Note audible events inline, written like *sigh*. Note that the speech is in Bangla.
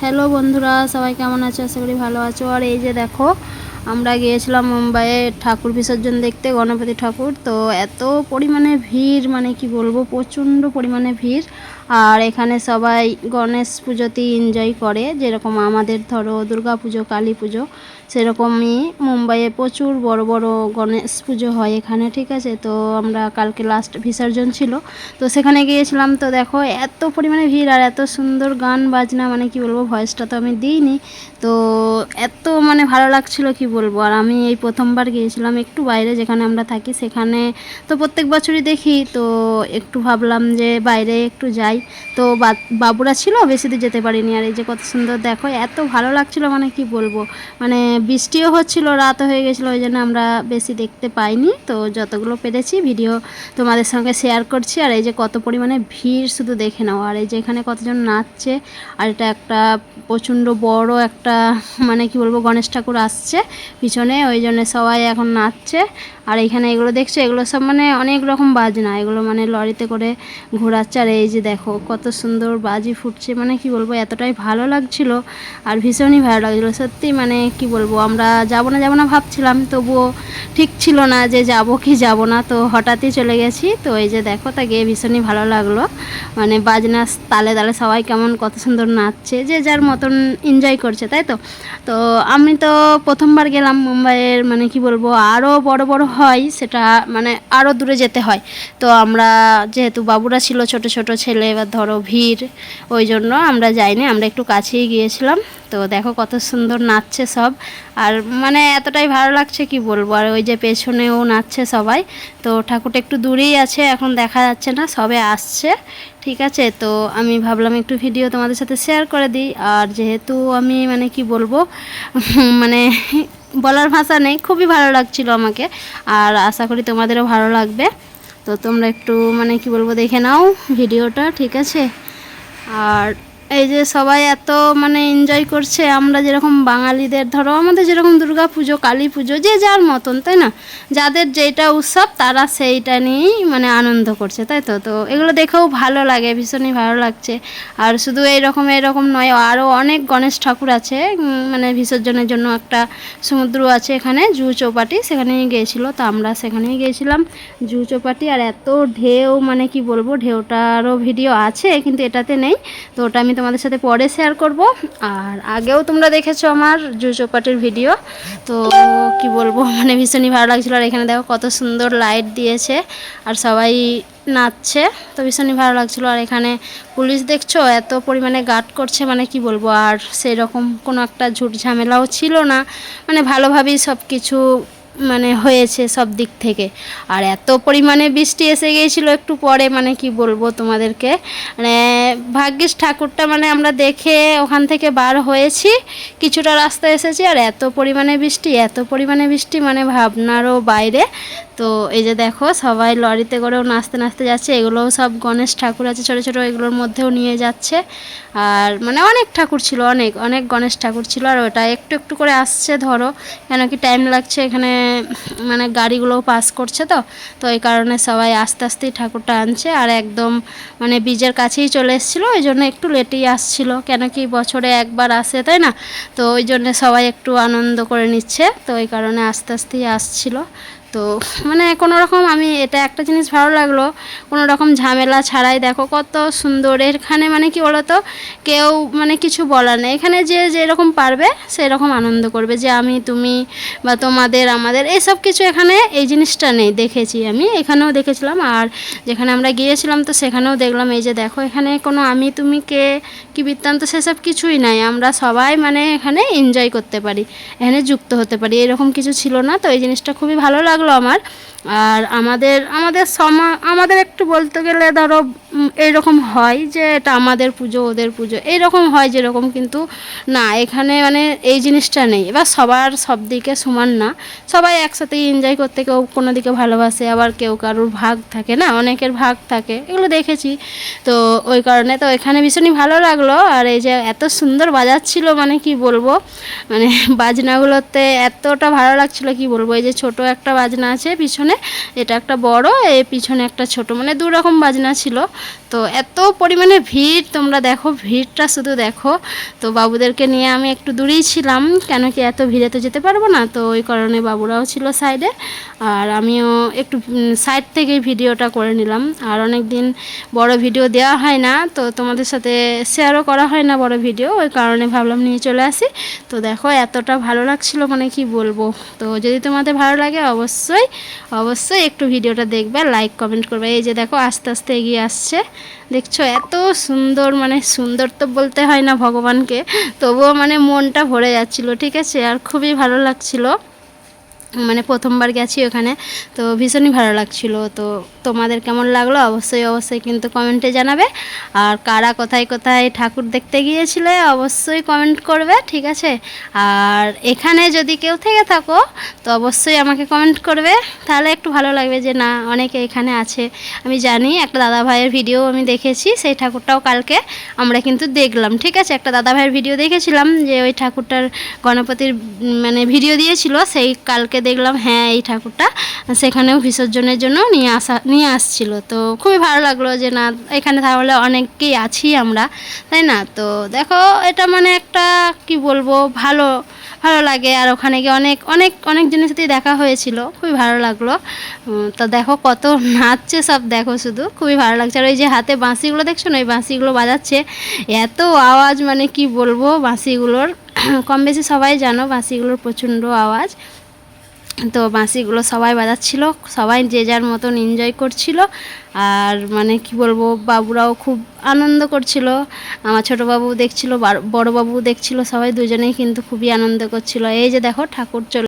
হ্যালো বন্ধুরা সবাই কেমন আছো? আশা করি ভালো আছো। আর এই যে দেখো আমরা গিয়েছিলাম মুম্বাইয়ে ঠাকুর বিসর্জন দেখতে, গণপতি ঠাকুর। তো এত পরিমাণে ভিড় মানে কি বলব, প্রচণ্ড পরিমাণে ভিড়। আর এখানে সবাই গণেশ পুজোতেই এনজয় করে, যেরকম আমাদের ধরো দুর্গা পুজো, কালী পুজো, সেরকমই মুম্বাইয়ে প্রচুর বড় বড় গণেশ পুজো হয় এখানে, ঠিক আছে? তো আমরা কালকে লাস্ট বিসর্জন ছিল। তো সেখানে গিয়েছিলাম, তো দেখো এত পরিমাণে ভিড় আর এত সুন্দর গান বাজনা মানে কি বলব ভয়েসটা তো আমি দিইনি। তো এত মানে ভালো লাগছিল কি বলব? আর আমি এই প্রথমবার গিয়েছিলাম একটু বাইরে যেখানে আমরা থাকি, সেখানে তো প্রত্যেক বছরই দেখি, তো একটু ভাবলাম যে বাইরে একটু যাই। তো বাবুরা ছিল, বেশি দূর যেতে পারিনি। আর এই যে কত সুন্দর, দেখো, এত ভালো লাগছিল মানে কি বলব? মানে বৃষ্টিও হচ্ছিল, রাত হয়ে গেছিল, ওই জন্য আমরা বেশি দেখতে পাইনি। তো যতগুলো পেরেছি, ভিডিও তোমাদের সঙ্গে শেয়ার করছি। আর এই যে কত পরিমাণে ভিড়, শুধু দেখে নাও। আর এই যে এখানে কতজন নাচছে, আর এটা একটা প্রচণ্ড বড় একটা মানে কি বলব, গণেশ ঠাকুর আসছে। পিছনে, ওই জন্য সবাই এখন নাচছে। আর এখানে এগুলো দেখছ? এগুলো সব মানে অনেক রকম বাজনা। এগুলো মানে লরিতে করে ঘোরাচ্ছে। আর এই যে দেখো, কত সুন্দর বাজি ফুটছে। মানে কি বলব, এতটাই ভালো লাগছিল। আর ভীষণই ভালো লাগছিল। সত্যি মানে কি বলব, আমরা যাব না যাব না ভাবছিলাম। তবুও ঠিক ছিল না যে যাব কি যাব না। তো হঠাৎই চলে গেছি। তো এই যে দেখো তা গিয়ে ভীষণই ভালো লাগল। মানে বাজনা তালে তালে সবাই কেমন কত সুন্দর নাচছে। যে যার মতন এনজয় করছে, তাই তো? তো আমি তো প্রথমবার গেলাম মুম্বাইয়ের মানে কি বলব আরও বড় বড় হয় সেটা মানে আরও দূরে যেতে হয়। তো আমরা যেহেতু বাবুরা ছিল, ছোট ছোট ছেলে, এবার ধরো ভিড়, ওই জন্য আমরা যাইনি, আমরা একটু কাছেই গিয়েছিলাম। তো দেখো কত সুন্দর নাচছে সব। আর মানে এতটাই ভালো লাগছে কি বলব, আর ওই যে পেছনেও নাচছে সবাই। তো ঠাকুরটা একটু দূরেই আছে, এখন দেখা যাচ্ছে না, সবে আসছে। ঠিক আছে, তো আমি ভাবলাম একটু ভিডিও তোমাদের সাথে শেয়ার করে দিই। আর যেহেতু আমি মানে কি বলব *laughs* মানে বলার ভাষা নেই, খুবই ভালো লাগছিল আমাকে, আর আশা করি তোমাদেরও ভালো লাগবে। তো তোমরা একটু মানে কি বলব, দেখে নাও ভিডিওটা, ঠিক আছে? আর এই যে সবাই এত মানে এনজয় করছে, আমরা যেরকম বাঙালিদের, ধরো আমাদের যেরকম দুর্গা পুজো কালী পুজো যে যার মতন, তাই না? যাদের যেটা উৎসব, তারা সেইটা নিয়েই মানে আনন্দ করছে, তাই তো? তো এগুলো দেখেও ভালো লাগে, ভীষণই ভালো লাগছে। আর শুধু এইরকম এরকম নয় আরও অনেক গণেশ ঠাকুর আছে মানে বিসর্জনের জন্য একটা সমুদ্র আছে এখানে, জু চৌপাটি, সেখানেই গিয়েছিল, তো আমরা সেখানেই গিয়েছিলাম, জু চৌপাটি। আর এত ঢেউ মানে কি বলব, ঢেউটারও ভিডিও আছে, কিন্তু এটাতে নেই, তো ওটা আমি তোমাদের সাথে পরে শেয়ার করব। আর আগেও তোমরা দেখেছ আমার জু চৌপাটির ভিডিও তো কি বলব মানে ভীষণই ভালো লাগছিল। আর এখানে দেখো কত সুন্দর লাইট দিয়েছে, আর সবাই নাচছে, তো ভীষণই ভালো লাগছিল। আর এখানে পুলিশ দেখছ, এত পরিমাণে গার্ড করছে মানে কি বলব, আর সেই রকম কোনো একটা ঝুট ঝামেলাও ছিল না। মানে ভালোভাবেই সব কিছু মানে হয়েছে সব দিক থেকে। আর এত পরিমাণে বৃষ্টি এসে গিয়েছিল একটু পরে মানে কি বলব তোমাদেরকে? মানে ভাগ্যিস ঠাকুরটা মানে আমরা দেখে ওখান থেকে বার হয়েছি, কিছুটা রাস্তা এসেছি আর এত পরিমাণে বৃষ্টি, এত পরিমাণে বৃষ্টি মানে ভাবনারও বাইরে। তো এই যে দেখো, সবাই লরিতে করেও নাচতে নাচতে যাচ্ছে, এগুলোও সব গণেশ ঠাকুর আছে ছোটো ছোটো, এগুলোর মধ্যেও নিয়ে যাচ্ছে। আর মানে অনেক ঠাকুর ছিল, অনেক অনেক গণেশ ঠাকুর ছিল, আর ওটা একটু একটু করে আসছে, ধরো। কেন কি টাইম লাগছে এখানে মানে গাড়িগুলোও পাস করছে তো তো এই কারণে সবাই আস্তে আস্তেই ঠাকুরটা আনছে। আর একদম মানে বীজের কাছেই চলে এসেছিল, ওই জন্য একটু লেটেই আসছিল। কেন কি বছরে একবার আসে, তাই না? তো ওই জন্য সবাই একটু আনন্দ করে নিচ্ছে, তো এই কারণে আস্তে আস্তেই আসছিল। তো মানে কোনো রকম আমি, এটা একটা জিনিস ভালো লাগল। কোনো রকম ঝামেলা ছাড়াই দেখো কত সুন্দর। এখানে মানে কি বলতো? কেউ মানে কিছু বলার নেই। এখানে যে যেরকম পারবে সেরকম আনন্দ করবে যে আমি, তুমি বা তোমাদের, আমাদের এসব কিছু এখানে এই জিনিসটা নেই। দেখেছি আমি, এখানেও দেখেছিলাম। আর যেখানে আমরা গিয়েছিলাম তো সেখানেও দেখলাম এই যে দেখো এখানে কোনো আমি, তুমি, কে কি বৃত্তান্ত সেসব কিছুই নাই। আমরা সবাই মানে এখানে এনজয় করতে পারি, এখানে যুক্ত হতে পারি। এরকম কিছু ছিল না। তো এই জিনিসটা খুবই ভালো লাগল। আমার। আর আমাদের আমাদের সমা, আমাদের একটু বলতে গেলে ধরো এইরকম হয় যে এটা আমাদের পুজো, ওদের পুজো, এইরকম হয় যেরকম কিন্তু না, এখানে মানে এই জিনিসটা নেই। এবার সবার সব দিকে সমান না। সবাই একসাথেই এনজয় করতে কেউ কোনো দিকে ভালোবাসে, আবার কেউ কারোর ভাগ থাকে না, অনেকের ভাগ থাকে, এগুলো দেখেছি। তো ওই কারণে তো এখানে ভীষণই ভালো লাগল। আর এই যে এত সুন্দর বাজাচ্ছিল মানে কি বলব মানে বাজনাগুলোতে এতটা ভালো লাগছিল, কি বলব, এই যে ছোট একটা বাজনা আছে, পিছনে পিছনে, এটা একটা বড় এই পিছনে একটা ছোট মানে দু রকম বাজনা ছিল। তো এত পরিমাণে ভিড়, তোমরা দেখো, ভিড়টা শুধু দেখো। তো বাবুদেরকে নিয়ে আমি একটু দূরেই ছিলাম, কেন কি এত ভিড়ে তো যেতে পারব না? তো ওই কারণে বাবুরাও ছিল সাইডে আর আমিও একটু সাইড থেকে ভিডিওটা করে নিলাম। আর অনেক দিন বড় ভিডিও দেওয়া হয় না, তো তোমাদের সাথে শেয়ারও করা হয় না বড় ভিডিও, ওই কারণে ভাবলাম নিয়ে চলে আসি। তো দেখো, এতটা ভালো লাগছিল মানে কি বলব? তো যদি তোমাদের ভালো লাগে, অবশ্যই অবশ্যই একটু ভিডিওটা দেখবে লাইক কমেন্ট করবে। এই যে দেখো, আস্তে আস্তে এগিয়ে আসছে। দেখছ, এত সুন্দর মানে সুন্দর তো বলতে হয় না ভগবানকে, তবুও মানে মনটা ভরে যাচ্ছিল, ঠিক আছে? আর খুবই ভালো লাগছিল। মানে প্রথমবার গেছি ওখানে, তো ভীষণই ভালো লাগছিল। তো তোমাদের কেমন লাগল? অবশ্যই অবশ্যই কিন্তু কমেন্টে জানাবে। আর কারা কোথায় কোথায় ঠাকুর দেখতে গিয়েছিলে, অবশ্যই কমেন্ট করবে, ঠিক আছে? আর এখানে যদি কেউ থেকে থাকো, তো অবশ্যই আমাকে কমেন্ট করবে। তাহলে একটু ভালো লাগবে যে, না, অনেকে এখানে আছে। আমি জানি একটা দাদা ভাইয়ের ভিডিও আমি দেখেছি, সেই ঠাকুরটাও কালকে আমরা কিন্তু দেখলাম, ঠিক আছে? একটা দাদা ভাইয়ের ভিডিও দেখেছিলাম যে, ওই ঠাকুরটার গণপতির মানে ভিডিও দিয়েছিল, সেই কালকে দেখলাম হ্যাঁ এই ঠাকুরটা সেখানেও বিসর্জনের জন্য নিয়ে আসা, নিয়ে আসছিল। তো খুবই ভালো লাগল যে, না, এখানে তাহলে অনেকেই আছি আমরা, তাই না? তো দেখো, এটা মানে একটা, কি বলব, ভালো ভালো লাগে। আর ওখানে গিয়ে অনেক অনেক অনেক জিনিস সাথেই দেখা হয়েছিল, খুবই ভালো লাগল। তো দেখো কত নাচছে সব, দেখো শুধু, খুবই ভালো লাগছে। আর ওই যে হাতে বাঁশিগুলো দেখছ না, ওই বাঁশিগুলো বাজাচ্ছে। এত আওয়াজ মানে কি বলব, বাঁশিগুলোর, *clears throat* কম বেশি সবাই জানো, বাঁশিগুলোর প্রচণ্ড আওয়াজ। তো বাঁশিগুলো সবাই বাজাচ্ছিল, সবাই যে যার মতন এনজয় করছিল। আর মানে কি বলব, বাবুরাও খুব আনন্দ করছিল। আমার ছোটো বাবু দেখছিল বড় বাবু দেখছিল, সবাই দুজনেই কিন্তু খুবই আনন্দ করছিল। এই যে দেখো, ঠাকুর চলে